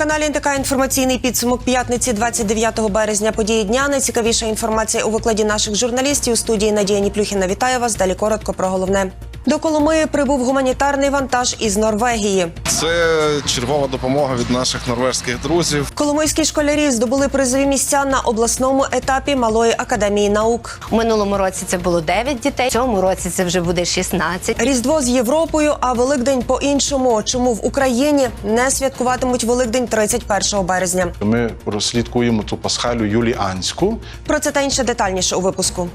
На телеканалі НТК інформаційний підсумок п'ятниці 29 березня. Події дня. Найцікавіша інформація у викладі наших журналістів. У студії Надія Ніплюхіна вітає вас. Далі коротко про головне. До Коломиї прибув гуманітарний вантаж із Норвегії. Це чергова допомога від наших норвезьких друзів. Коломийські школярі здобули призові місця на обласному етапі Малої академії наук. У минулому році це було 9 дітей. В цьому році це вже буде 16. Різдво з Європою, а Великдень по-іншому. Чому в Україні не святкуватимуть Великдень 31 березня? Ми розслідкуємо ту пасхалю юліанську. Про це та інше детальніше у випуску.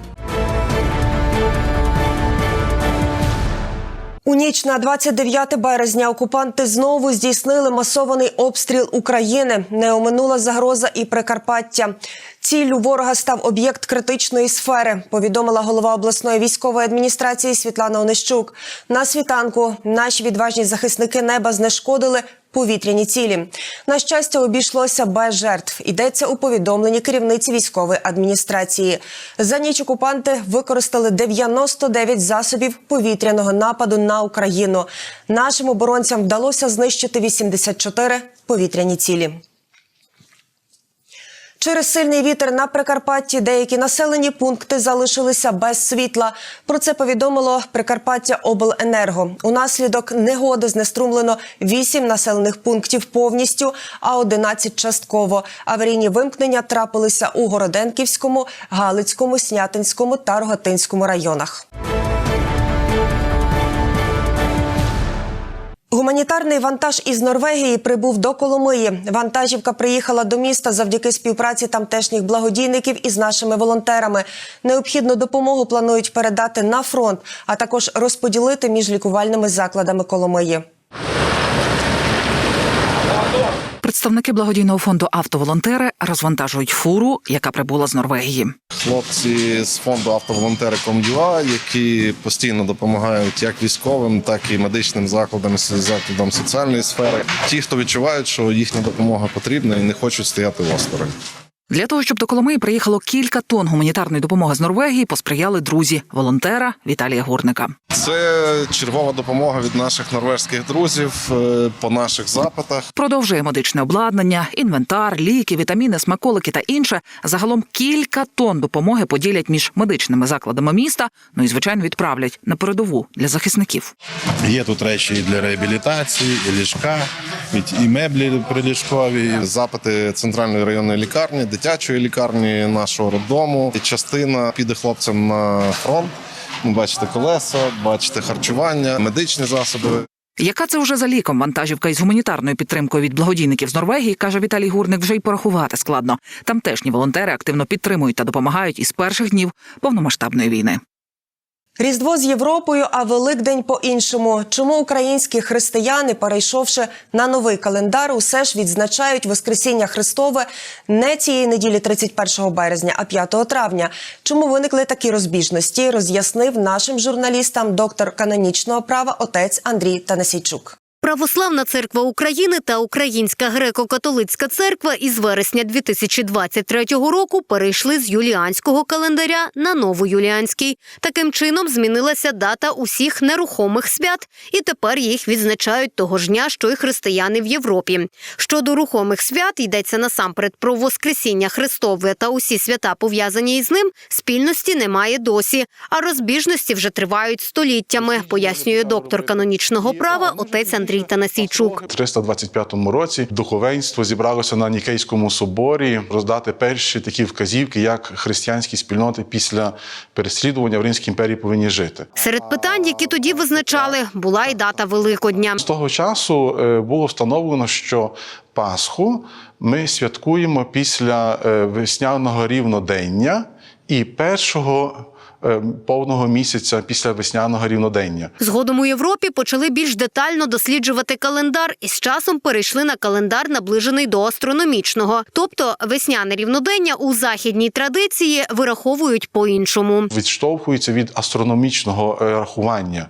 У ніч на 29 березня окупанти знову здійснили масований обстріл України. Не оминула загроза і Прикарпаття. Ціллю ворога став об'єкт критичної сфери. Повідомила голова обласної військової адміністрації Світлана Онищук. На світанку наші відважні захисники неба знешкодили повітряні цілі. На щастя, обійшлося без жертв. Йдеться у повідомленні керівниці військової адміністрації. За ніч окупанти використали 99 засобів повітряного нападу на Україну. Нашим оборонцям вдалося знищити 84 повітряні цілі. Через сильний вітер на Прикарпатті деякі населені пункти залишилися без світла. Про це повідомило Прикарпаття Обленерго. Унаслідок негоди знеструмлено 8 населених пунктів повністю, а 11 частково. Аварійні вимкнення трапилися у Городенківському, Галицькому, Снятинському та Рогатинському районах. Гуманітарний вантаж із Норвегії прибув до Коломиї. Вантажівка приїхала до міста завдяки співпраці тамтешніх благодійників із нашими волонтерами. Необхідну допомогу планують передати на фронт, а також розподілити між лікувальними закладами Коломиї. Представники благодійного фонду автоволонтери розвантажують фуру, яка прибула з Норвегії. Хлопці з фонду автоволонтери автоволонтери.com.ua, які постійно допомагають як військовим, так і медичним закладам, закладам соціальної сфери. Ті, хто відчувають, що їхня допомога потрібна і не хочуть стояти осторонь. Для того щоб до Коломиї приїхало кілька тонн гуманітарної допомоги з Норвегії, посприяли друзі волонтера Віталія Гурника. Це чергова допомога від наших норвезьких друзів е, по наших запитах. Продовжує медичне обладнання, інвентар, ліки, вітаміни, смаколики та інше. Загалом кілька тонн допомоги поділять між медичними закладами міста. Ну і звичайно відправлять на передову для захисників. Є тут речі і для реабілітації, і ліжка, і- і меблі приліжкові. Запити центральної районної лікарні, дитячої лікарні нашого роддому. Частина піде хлопцям на фронт. Ви бачите колеса, бачите харчування, медичні засоби. Яка це вже за ліком вантажівка із гуманітарною підтримкою від благодійників з Норвегії, каже Віталій Гурник, вже й порахувати складно. Тамтешні волонтери активно підтримують та допомагають із перших днів повномасштабної війни. Різдво з Європою, а Великдень по-іншому. Чому українські християни, перейшовши на новий календар, усе ж відзначають Воскресіння Христове не цієї неділі 31 березня, а 5 травня? Чому виникли такі розбіжності? Роз'яснив нашим журналістам доктор канонічного права отець Андрій Танасійчук. Православна церква України та Українська греко-католицька церква із вересня 2023 року перейшли з юліанського календаря на новоюліанський. Таким чином змінилася дата усіх нерухомих свят, і тепер їх відзначають того ж дня, що й християни в Європі. Щодо рухомих свят йдеться насамперед про Воскресіння Христове та усі свята пов'язані із ним. Спільності немає досі, а розбіжності вже тривають століттями, пояснює доктор канонічного права отець Андрій Танасійчук. У 325 році духовенство зібралося на Нікейському соборі роздати перші такі вказівки, як християнські спільноти після переслідування в Римській імперії повинні жити. Серед питань, які тоді визначали, була й дата Великодня. З того часу е, було встановлено, що Пасху ми святкуємо після е, весняного рівнодення і першого повного місяця після весняного рівнодення. Згодом у Європі почали більш детально досліджувати календар і з часом перейшли на календар, наближений до астрономічного. Тобто весняне рівнодення у західній традиції вираховують по-іншому. Відштовхується від астрономічного е, рахування.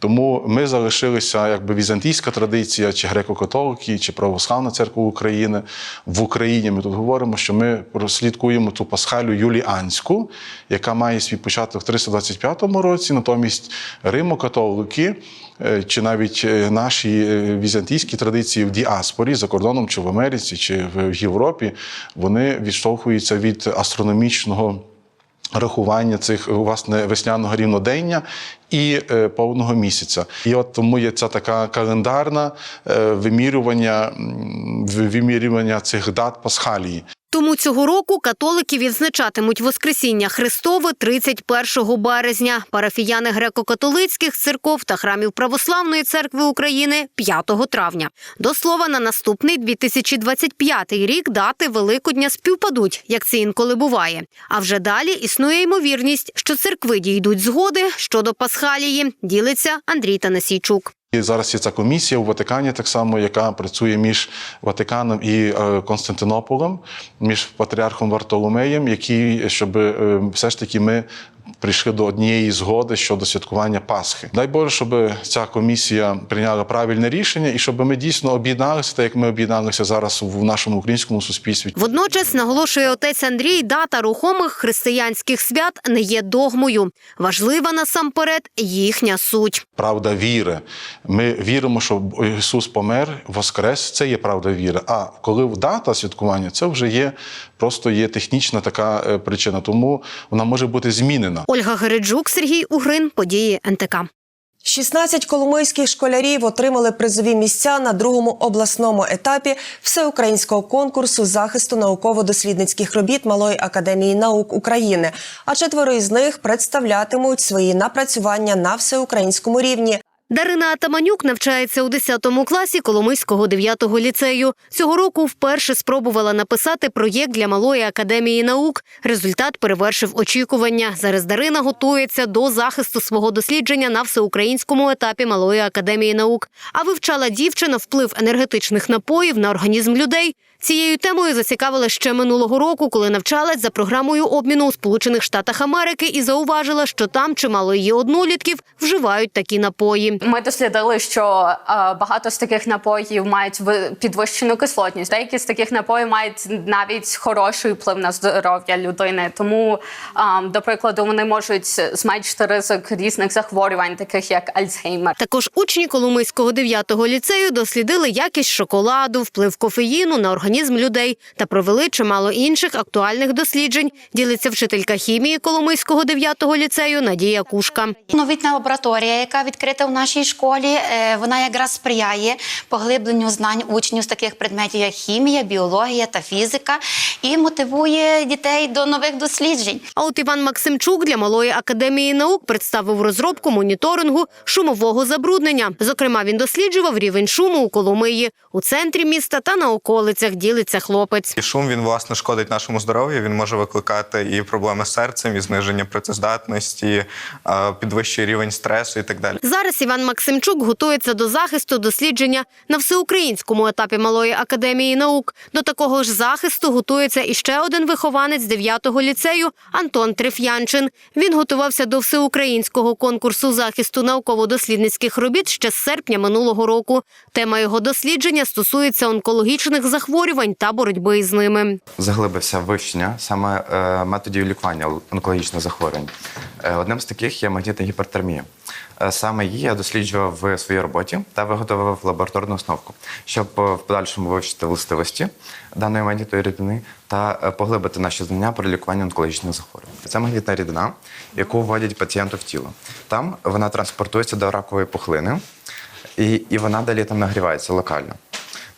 Тому ми залишилися якби візантійська традиція, чи греко-католики, чи православна церква України в Україні. Ми тут говоримо, що ми розслідкуємо ту пасхалю юліанську, яка має свій початок в 325 році. Натомість римо-католики, е, чи навіть е, наші е, візантійські традиції в діаспорі за кордоном, чи в Америці, чи в Європі, вони відштовхуються від астрономічного рахування цих власне весняного рівнодення і е, повного місяця. І от тому є ця така календарна е, вимірювання, вимірювання цих дат пасхалії. Тому цього року католики відзначатимуть Воскресіння Христове 31 березня. Парафіяни греко-католицьких церков та храмів Православної церкви України 5 травня. До слова, на наступний 2025 рік дати Великодня співпадуть, як це інколи буває. А вже далі існує ймовірність, що церкви дійдуть згоди щодо Пасхалії. Ділиться Андрій Танасійчук. І зараз є ця комісія у Ватикані, так само, яка працює між Ватиканом і е, Константинополем, між патріархом Вартоломеєм, які щоб е, все ж таки ми прийшли до однієї згоди щодо святкування Пасхи. Дай Боже, щоб ця комісія прийняла правильне рішення і щоб ми дійсно об'єдналися, так як ми об'єдналися зараз в нашому українському суспільстві. Водночас наголошує отець Андрій, дата рухомих християнських свят не є догмою. Важлива насамперед їхня суть. правда віри. Ми віримо, що Ісус помер, воскрес. Це є правда віри. А коли дата святкування, це вже є просто є технічна така е, причина. Тому вона може бути змінена. Ольга Гереджук, Сергій Угрин, події НТК. 16 коломийських школярів отримали призові місця на другому обласному етапі всеукраїнського конкурсу захисту науково-дослідницьких робіт Малої академії наук України. А четверо із них представлятимуть свої напрацювання на всеукраїнському рівні. Дарина Атаманюк навчається у 10 класі Коломийського 9-го ліцею. Цього року вперше спробувала написати проєкт для Малої академії наук. Результат перевершив очікування. Зараз Дарина готується до захисту свого дослідження на всеукраїнському етапі Малої академії наук. А вивчала дівчина вплив енергетичних напоїв на організм людей. Цією темою зацікавила ще минулого року, коли навчалась за програмою обміну у Сполучених Штатах Америки і зауважила, що там чимало її однолітків вживають такі напої. Ми дослідили, що е, багато з таких напоїв мають ви- підвищену кислотність. Деякі з таких напоїв мають навіть хороший вплив на здоров'я людини. Тому, е, до прикладу, вони можуть зменшити ризик різних захворювань, таких як Альцгеймер. Також учні Коломийського 9-го ліцею дослідили якість шоколаду, вплив кофеїну на організм людей та провели чимало інших актуальних досліджень. Ділиться вчителька хімії Коломийського 9-го ліцею Надія Кушка. Новітня лабораторія, яка відкрита в нашій школі, е, вона якраз сприяє поглибленню знань учнів з таких предметів, як хімія, біологія та фізика, і мотивує дітей до нових досліджень. А от Іван Максимчук для Малої академії наук представив розробку моніторингу шумового забруднення. Зокрема, він досліджував рівень шуму у Коломиї, у центрі міста та на околицях. Ділиться хлопець. І шум він власне шкодить нашому здоров'ю. Він може викликати і проблеми з серцем, і зниження працездатності, е, підвищує рівень стресу і так далі. Зараз Іван Максимчук готується до захисту дослідження на всеукраїнському етапі Малої академії наук. До такого ж захисту готується і ще один вихованець 9-го ліцею Антон Треф'янчин. Він готувався до всеукраїнського конкурсу захисту науково-дослідницьких робіт ще з серпня минулого року. Тема його дослідження стосується онкологічних захворювань та боротьби із ними. заглибився вивчення саме е, методів лікування онкологічних захворювань. Е, Одним з таких є магнітна гіпертермія. Е, Саме її я досліджував в своїй роботі та виготовив лабораторну основку, щоб в подальшому вивчити властивості даної магнітної рідини та поглибити наші знання про лікування онкологічних захворювань. Це магнітна рідина, яку вводять пацієнту в тіло. Там вона транспортується до ракової пухлини, і, і вона далі там нагрівається локально.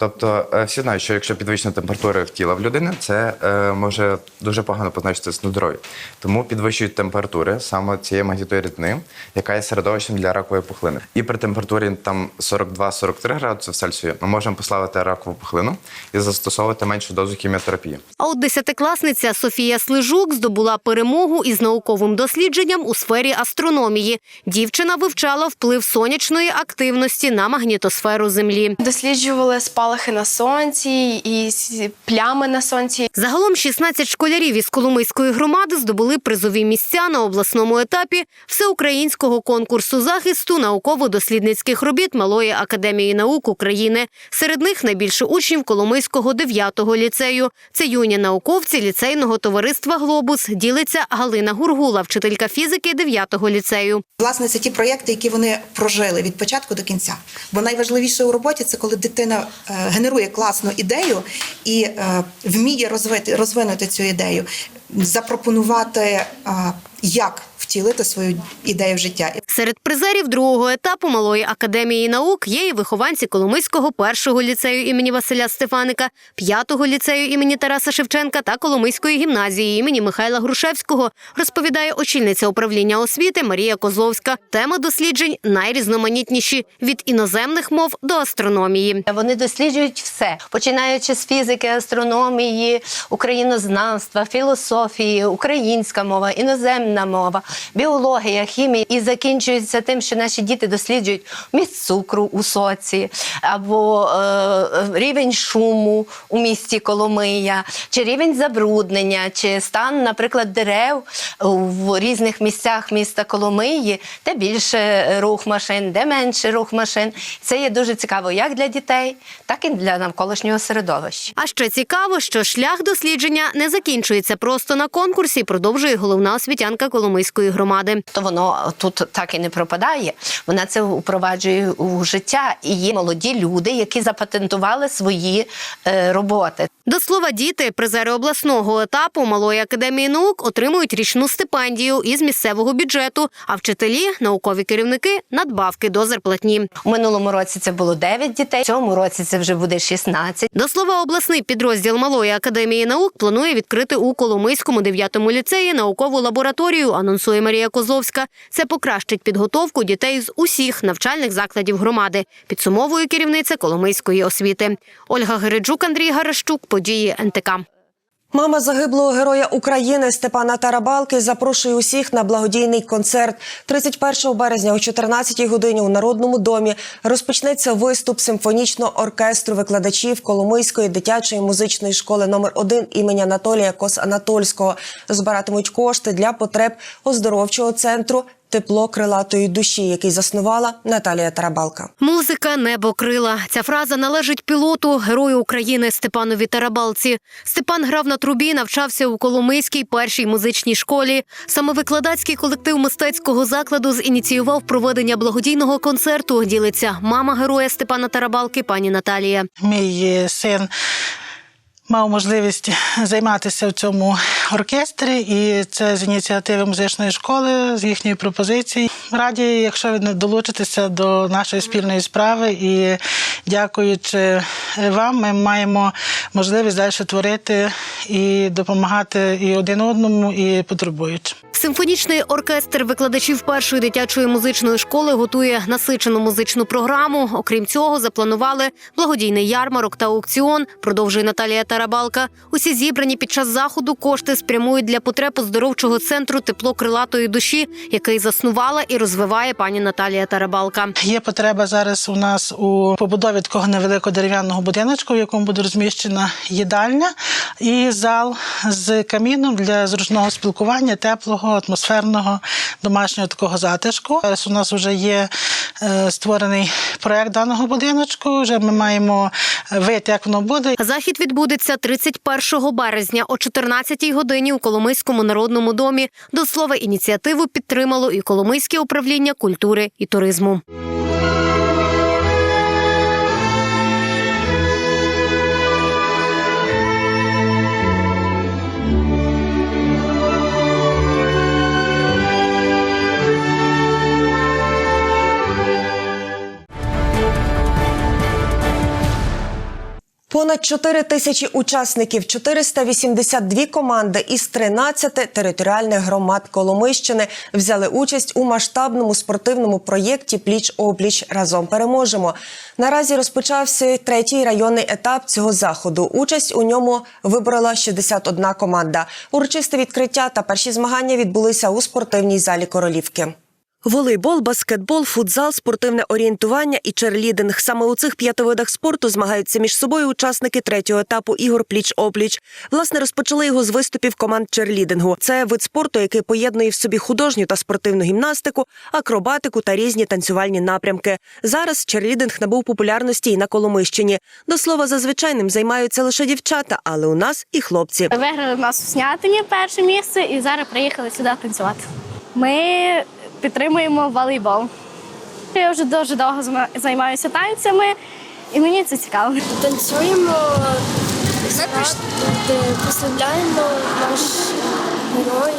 Тобто е, всі знають, що якщо підвищена температура в тіла в людини, це е, може дуже погано позначитися на здоров'ї. Тому підвищують температури саме цієї магнітної рідини, яка є середовищем для ракової пухлини. І при температурі там 42-43 градуси в Цельсію ми можемо послабити ракову пухлину і застосовувати меншу дозу хіміотерапії. А от десятикласниця Софія Слижук здобула перемогу із науковим дослідженням у сфері астрономії. Дівчина вивчала вплив сонячної активності на магнітосферу Землі. Досліджували спалах спалахи на сонці, і плями на сонці. Загалом 16 школярів із Коломийської громади здобули призові місця на обласному етапі всеукраїнського конкурсу захисту науково-дослідницьких робіт Малої академії наук України. Серед них найбільше учнів Коломийського 9-го ліцею. Це юні науковці ліцейного товариства Глобус. Ділиться Галина Гургула, вчителька фізики 9-го ліцею. Власне, це ті проєкти, які вони прожили від початку до кінця. Бо найважливіше у роботі це коли дитина е, генерує класну ідею і е, вміє розвити, розвинути цю ідею, запропонувати, е, як втілити свою ідею в життя. Серед призерів другого етапу Малої академії наук є і вихованці Коломийського першого ліцею імені Василя Стефаника, п'ятого ліцею імені Тараса Шевченка та Коломийської гімназії імені Михайла Грушевського, розповідає очільниця управління освіти Марія Козловська. Тема досліджень найрізноманітніші від іноземних мов до астрономії. Вони досліджують все, починаючи з фізики, астрономії, українознавства, філософії, українська мова, іноземна мова, біологія, хімія і закінчується тим, що наші діти досліджують міст цукру у соці або е, рівень шуму у місті Коломия, чи рівень забруднення, чи стан, наприклад, дерев в різних місцях міста Коломиї, де більше рух машин, де менше рух машин. Це є дуже цікаво як для дітей, так і для навколишнього середовища. А ще цікаво, що шлях дослідження не закінчується просто на конкурсі. Продовжує головна освітянка Коломийської громади. То воно тут так і не пропадає. Вона це впроваджує у життя. І є молоді люди, які запатентували свої е, роботи. До слова, діти, призери обласного етапу Малої академії наук отримують річну стипендію із місцевого бюджету, а вчителі, наукові керівники надбавки до зарплатні. У минулому році це було 9 дітей, в цьому році це вже буде 16. До слова, обласний підрозділ Малої академії наук планує відкрити у Коломийському 9-му ліцеї наукову лабораторію, анонсує Марія Козловська. Це покращить підготовку дітей з усіх навчальних закладів громади. Підсумовує керівниця Коломийської освіти. Ольга Гереджук, Андрій Гарашчук, події НТК. Мама загиблого героя України Степана Тарабалки запрошує усіх на благодійний концерт. 31 березня о 14 годині у Народному домі розпочнеться виступ симфонічного оркестру викладачів Коломийської дитячої музичної школи номер 1 імені Анатолія Кос-Анатольського. Збиратимуть кошти для потреб оздоровчого центру Тепло крилатої душі, який заснувала Наталія Тарабалка. Музика небо крила. Ця фраза належить пілоту, герою України Степанові Тарабалці. Степан грав на трубі, навчався у Коломийській першій музичній школі. Саме викладацький колектив мистецького закладу зініціював проведення благодійного концерту. Ділиться мама героя Степана Тарабалки, пані Наталія. Мій е, син мав можливість займатися в цьому оркестрі, і це з ініціативи музичної школи, з їхньої пропозиції. Раді, якщо ви долучитеся до нашої спільної справи, і дякуючи вам, ми маємо можливість далі творити і допомагати і один одному, і потребуючим. Симфонічний оркестр викладачів першої дитячої музичної школи готує насичену музичну програму. Окрім цього, запланували благодійний ярмарок та аукціон. Продовжує Наталія Тарабалка. Усі зібрані під час заходу кошти спрямують для потреб оздоровчого центру тепло крилатої душі, який заснувала і розвиває пані Наталія Тарабалка. Є потреба зараз у нас у побудові такого невеликого дерев'яного будиночку, в якому буде розміщена їдальня і зал з каміном для зручного спілкування, теплого, атмосферного, домашнього такого затишку. Зараз у нас вже є е, створений проект даного будиночку. Вже ми маємо вид, як воно буде. Захід відбудеться 31 березня о 14 годині у Коломийському народному домі. До слова, ініціативу підтримало і Коломийське управління культури і туризму. Понад 4 тисячі учасників, 482 команди із 13 територіальних громад Коломийщини взяли участь у масштабному спортивному проєкті Пліч опліч разом переможемо. Наразі розпочався третій районний етап цього заходу. Участь у ньому вибрала 61 команда. Урочисте відкриття та перші змагання відбулися у спортивній залі Королівки. Волейбол, баскетбол, футзал, спортивне орієнтування і черлідинг. Саме у цих п'яти видах спорту змагаються між собою учасники третього етапу ігор пліч-опліч. Власне, розпочали його з виступів команд черлідингу. Це вид спорту, який поєднує в собі художню та спортивну гімнастику, акробатику та різні танцювальні напрямки. Зараз черлідинг набув популярності і на Коломищині. До слова, зазвичай ним займаються лише дівчата, але у нас і хлопці. Виграли в нас в Снятині перше місце і зараз приїхали сюди танцювати. Ми підтримуємо волейбол. Я вже дуже довго займаюся танцями, і мені це цікаво. Танцюємо, прославляємо наш герой.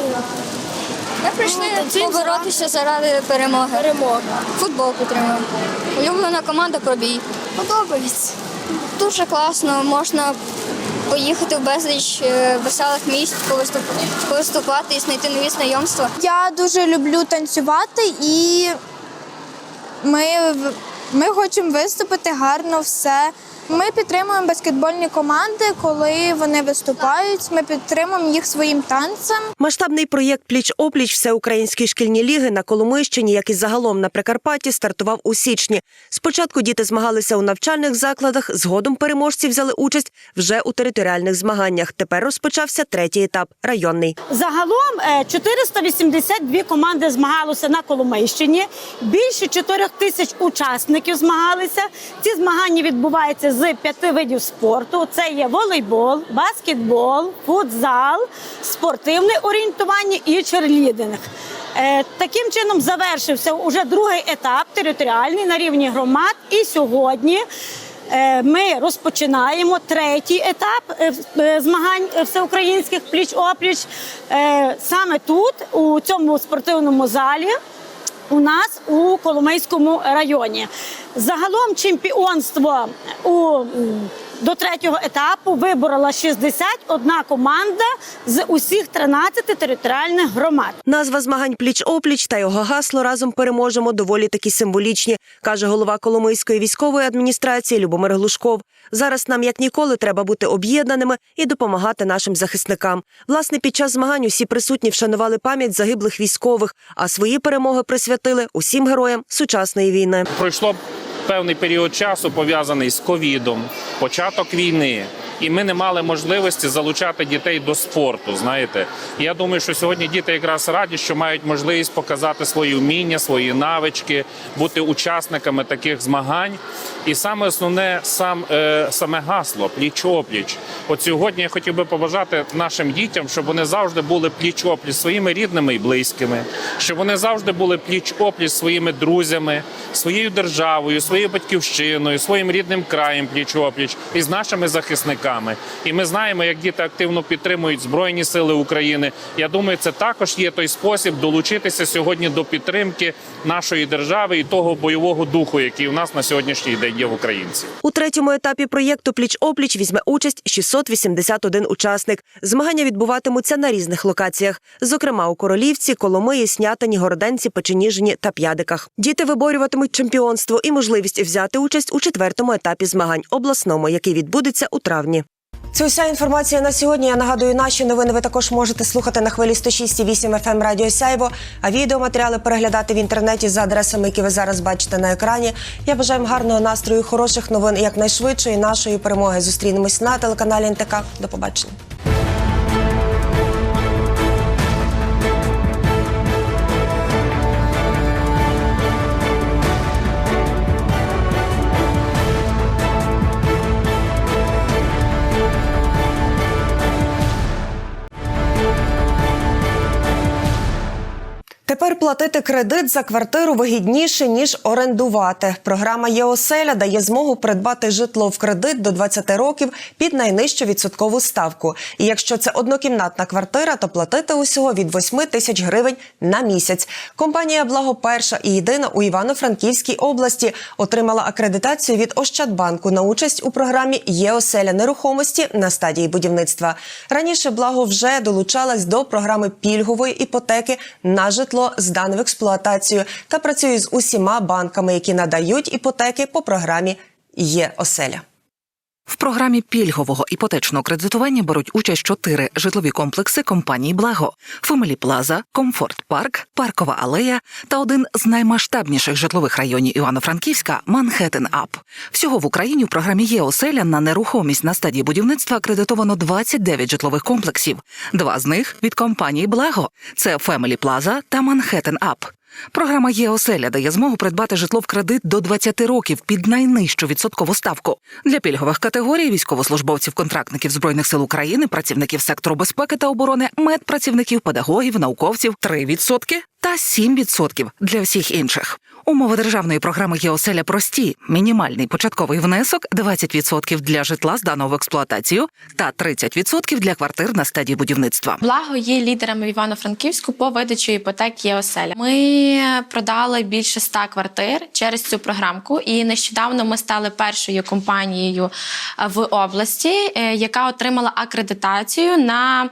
Ми прийшли поборотися заради перемоги. Перемога. Футбол підтримуємо. Улюблена команда пробій. Подобається. Дуже класно, можна поїхати в безліч е, веселих місць, повиступ- повиступати і знайти нові знайомства. Я дуже люблю танцювати і ми, ми хочемо виступити гарно все. Ми підтримуємо баскетбольні команди, коли вони виступають. Ми підтримуємо їх своїм танцем. Масштабний проєкт Пліч-опліч всеукраїнської шкільні ліги на Коломийщині, як і загалом на Прикарпатті, стартував у січні. Спочатку діти змагалися у навчальних закладах, згодом переможці взяли участь вже у територіальних змаганнях. Тепер розпочався третій етап районний. Загалом е, 482 команди змагалися на Коломийщині. Більше 4 тисяч учасників змагалися. Ці змагання відбуваються з п'яти видів спорту: це є волейбол, баскетбол, футзал, спортивне орієнтування і черлідинг. Е, Таким чином завершився уже другий етап територіальний на рівні громад. І сьогодні Е, Ми розпочинаємо третій етап е, змагань всеукраїнських пліч-опліч е, саме тут, у цьому спортивному залі. У нас у Коломийському районі. Загалом чемпіонство у до третього етапу виборола 61 команда з усіх 13 територіальних громад. Назва змагань Пліч-опліч та його гасло разом переможемо доволі такі символічні, каже голова Коломийської військової адміністрації Любомир Глушков. Зараз нам як ніколи треба бути об'єднаними і допомагати нашим захисникам. Власне, під час змагань усі присутні вшанували пам'ять загиблих військових, а свої перемоги присвятили усім героям сучасної війни. Пройшло певний період часу пов'язаний з ковідом, початок війни. І ми не мали можливості залучати дітей до спорту. Знаєте, я думаю, що сьогодні діти якраз раді, що мають можливість показати свої вміння, свої навички, бути учасниками таких змагань. І саме основне сам е, саме гасло пліч-опліч. От сьогодні я хотів би побажати нашим дітям, щоб вони завжди були пліч-опліч своїми рідними і близькими, щоб вони завжди були пліч-опліч своїми друзями, своєю державою, своєю батьківщиною, своїм рідним краєм пліч-опліч і з нашими захисниками. І ми знаємо, як діти активно підтримують Збройні Сили України. Я думаю, це також є той спосіб долучитися сьогодні до підтримки нашої держави і того бойового духу, який у нас на сьогоднішній день є в українців. У третьому етапі проєкту Пліч-опліч візьме участь 681 учасник. Змагання відбуватимуться на різних локаціях, зокрема у Королівці, Коломиї, Снятині, Городенці, Печеніжині та П'ядиках. Діти виборюватимуть чемпіонство і можливість взяти участь у четвертому етапі змагань обласному, який відбудеться у травні. Це уся інформація на сьогодні. Я нагадую, наші новини ви також можете слухати на хвилі 106,8 FM Радіо Сяйво, а відеоматеріали переглядати в інтернеті за адресами, які ви зараз бачите на екрані. Я бажаю вам гарного настрою, хороших новин якнайшвидшої нашої перемоги. Зустрінемось на телеканалі НТК. До побачення. Тепер платити кредит за квартиру вигідніше ніж орендувати. Програма ЄОСЕЛЯ дає змогу придбати житло в кредит до 20 років під найнижчу відсоткову ставку. І якщо це однокімнатна квартира, то платити усього від 8 тисяч гривень на місяць. Компанія Благо перша і єдина у Івано-Франківській області отримала акредитацію від Ощадбанку на участь у програмі ЄОСЕЛЯ нерухомості на стадії будівництва. Раніше благо вже долучалась до програми пільгової іпотеки на житло здане в експлуатацію та працює з усіма банками, які надають іпотеки по програмі ЄОСЕЛЯ. В програмі пільгового іпотечного кредитування беруть участь чотири житлові комплекси компанії Благо: Фемелі Плаза, Комфорт Парк, Паркова алея та один з наймасштабніших житлових районів Івано-Франківська Манхеттен Ап. Всього в Україні в програмі є оселя на нерухомість на стадії будівництва акредитовано 29 житлових комплексів. Два з них від компанії Благо це Фемелі Плаза та Манхеттен Ап. Програма «Є-оселя» дає змогу придбати житло в кредит до 20 років під найнижчу відсоткову ставку. Для пільгових категорій військовослужбовців, контрактників збройних сил України, працівників сектору безпеки та оборони, медпрацівників, педагогів, науковців 3% та 7% для всіх інших. Умови державної програми «Є-оселя» прості: мінімальний початковий внесок 20% для житла зданого в експлуатацію та 30% для квартир на стадії будівництва. Благо є лідерами в Івано-Франківську по видачі іпотек є оселя. Ми продали більше ста квартир через цю програмку, і нещодавно ми стали першою компанією е, в області, е, яка отримала акредитацію на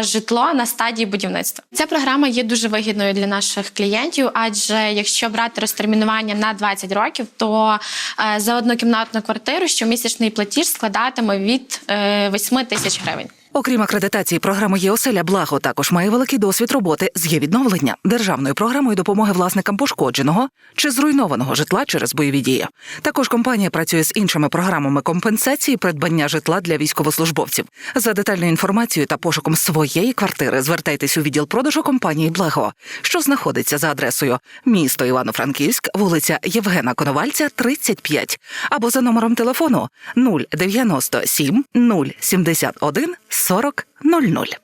житло на стадії будівництва. Ця програма є дуже вигідною для наших клієнтів, адже якщо брати розтермінування на 20 років, то е, за однокімнатну квартиру щомісячний платіж складатиме від е, 8 тисяч гривень. Окрім акредитації програми «Є-оселя», Благо також має великий досвід роботи з є-відновлення державною програмою допомоги власникам пошкодженого чи зруйнованого житла через бойові дії. Також компанія працює з іншими програмами компенсації придбання житла для військовослужбовців. За детальною інформацією та пошуком своєї квартири звертайтесь у відділ продажу компанії Благо, що знаходиться за адресою місто Івано-Франківськ, вулиця Євгена Коновальця, 35, або за номером телефону 097 071 40 00.